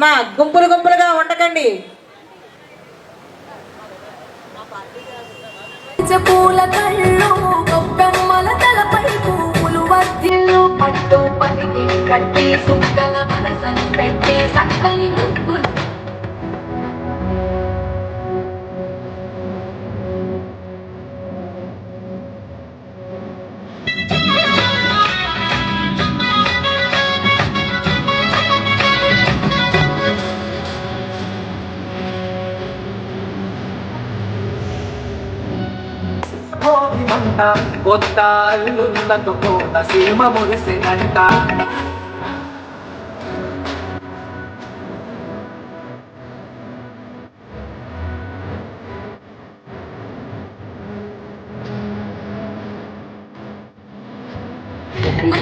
మా గుంపులు గుంపులుగా ఉండకండి. పూల కళ్ళు గొప్పెమ్మల తలపై పువ్వులు వర్ధిల్లు పట్టు పనికి కట్టి సుక్కల మనసను పెట్టి సక్కని 飛びもん。だおったるんだとこだし守る背中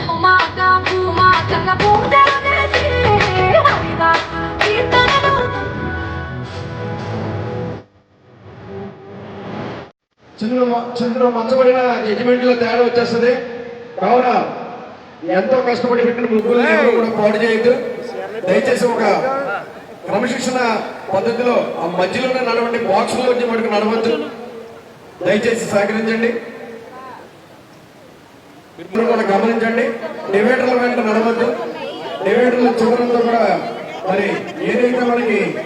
Kumata, kumata na చంద్రుడు మంచబడిన యజమెంట్లో తేడా వచ్చేస్తుంది. కావున ఎంతో కష్టపడి పెట్టిన ముగ్గులు కూడా పాడు చేయొద్దు. దయచేసి ఒక క్రమశిక్షణ పద్ధతిలో ఆ మధ్యలోనే నడవండి బాక్స్లో వచ్చి మటుకు నడవద్దు. దయచేసి సహకరించండి. కూడా గమనించండి. డివైడర్ల వెంట నడవద్దు. డివైడర్ల చివరంతా కూడా మరి ఏదైతే మనకి.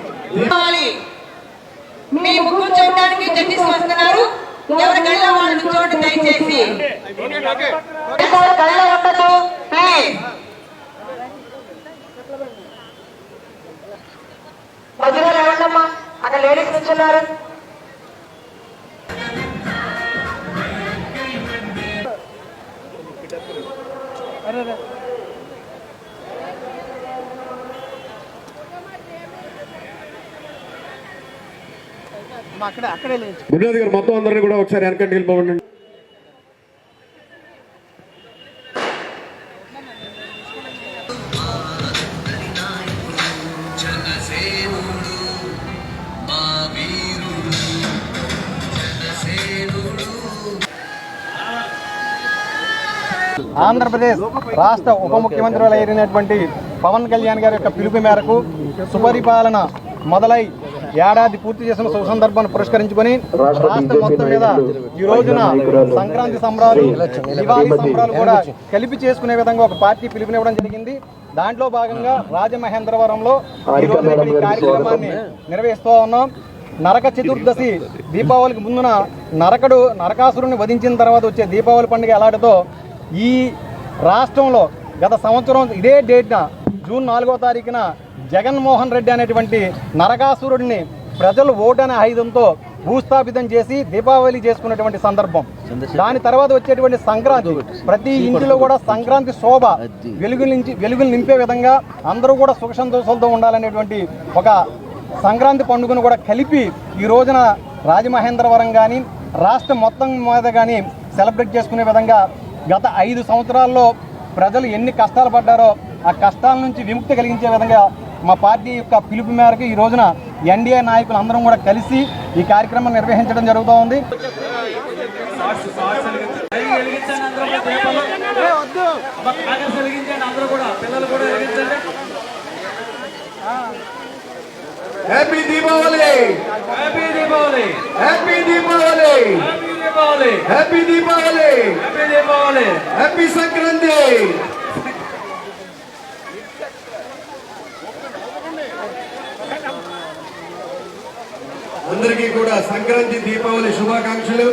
మీ ముగ్గురు చూడడానికి జడ్జెస్ వస్తున్నారు. ఎవరి కళ్ళ వాళ్ళు చూడండి దయచేసి ఉండదు ప్లీజ్ మధ్యలో లేవండమ్మా అక్కడ లేడీస్ నుంచున్నారు గురునాథ్ గారు మొత్తం అందరినీ కూడా ఒకసారి వెనకండి వెళ్ళిపోండి ఆంధ్రప్రదేశ్ రాష్ట్ర ఉప ముఖ్యమంత్రులు అయినటువంటి పవన్ కళ్యాణ్ గారి యొక్క పిలుపు మేరకు సుపరిపాలన మొదలై ఏడాది పూర్తి చేసిన శుభ సందర్భాన్ని పురస్కరించుకొని రాష్ట్రం మొత్తం మీద ఈ రోజున సంక్రాంతి సంబరాలు దివాళీ సంబరాలు కూడా కలిపి చేసుకునే విధంగా ఒక పార్టీ పిలుపునివ్వడం జరిగింది. దాంట్లో భాగంగా రాజమహేంద్రవరంలో ఈ రోజు ఈ కార్యక్రమాన్ని నిర్వహిస్తూ ఉన్నాం. నరక చతుర్దశి దీపావళికి ముందున నరకడు నరకాసురుని వధించిన తర్వాత వచ్చే దీపావళి పండుగ ఎలాంటిదో ఈ రాష్ట్రంలో గత సంవత్సరం ఇదే డేట్న జూన్ నాలుగో తారీఖున జగన్మోహన్ రెడ్డి అనేటువంటి నరకాసురుడిని ప్రజలు ఓటు అనే ఆయుధంతో భూస్థాపితం చేసి దీపావళి చేసుకున్నటువంటి సందర్భం. దాని తర్వాత వచ్చేటువంటి సంక్రాంతి. ప్రతి ఇంటిలో కూడా సంక్రాంతి శోభ వెలుగులు నుంచి వెలుగులు నింపే విధంగా అందరూ కూడా సుఖ సంతోషాలతో ఉండాలనేటువంటి ఒక సంక్రాంతి పండుగను కూడా కలిపి ఈ రోజున రాజమహేంద్రవరం కానీ రాష్ట్రం మొత్తం మీద కానీ సెలబ్రేట్ చేసుకునే విధంగా గత ఐదు సంవత్సరాల్లో ప్రజలు ఎన్ని కష్టాలు పడ్డారో ఆ కష్టాల నుంచి విముక్తి కలిగించే విధంగా మా పార్టీ యొక్క పిలుపు మేరకు ఈ రోజున ఎన్డీఏ నాయకులు అందరం కూడా కలిసి ఈ కార్యక్రమం నిర్వహించడం జరుగుతూ ఉంది. Happy Deepavali happy Deepavali happy Deepavali happy Deepavali happy Deepavali happy Deepavali happy Sankranti అందరికీ కూడా సంక్రాంతి దీపావళి శుభాకాంక్షలు.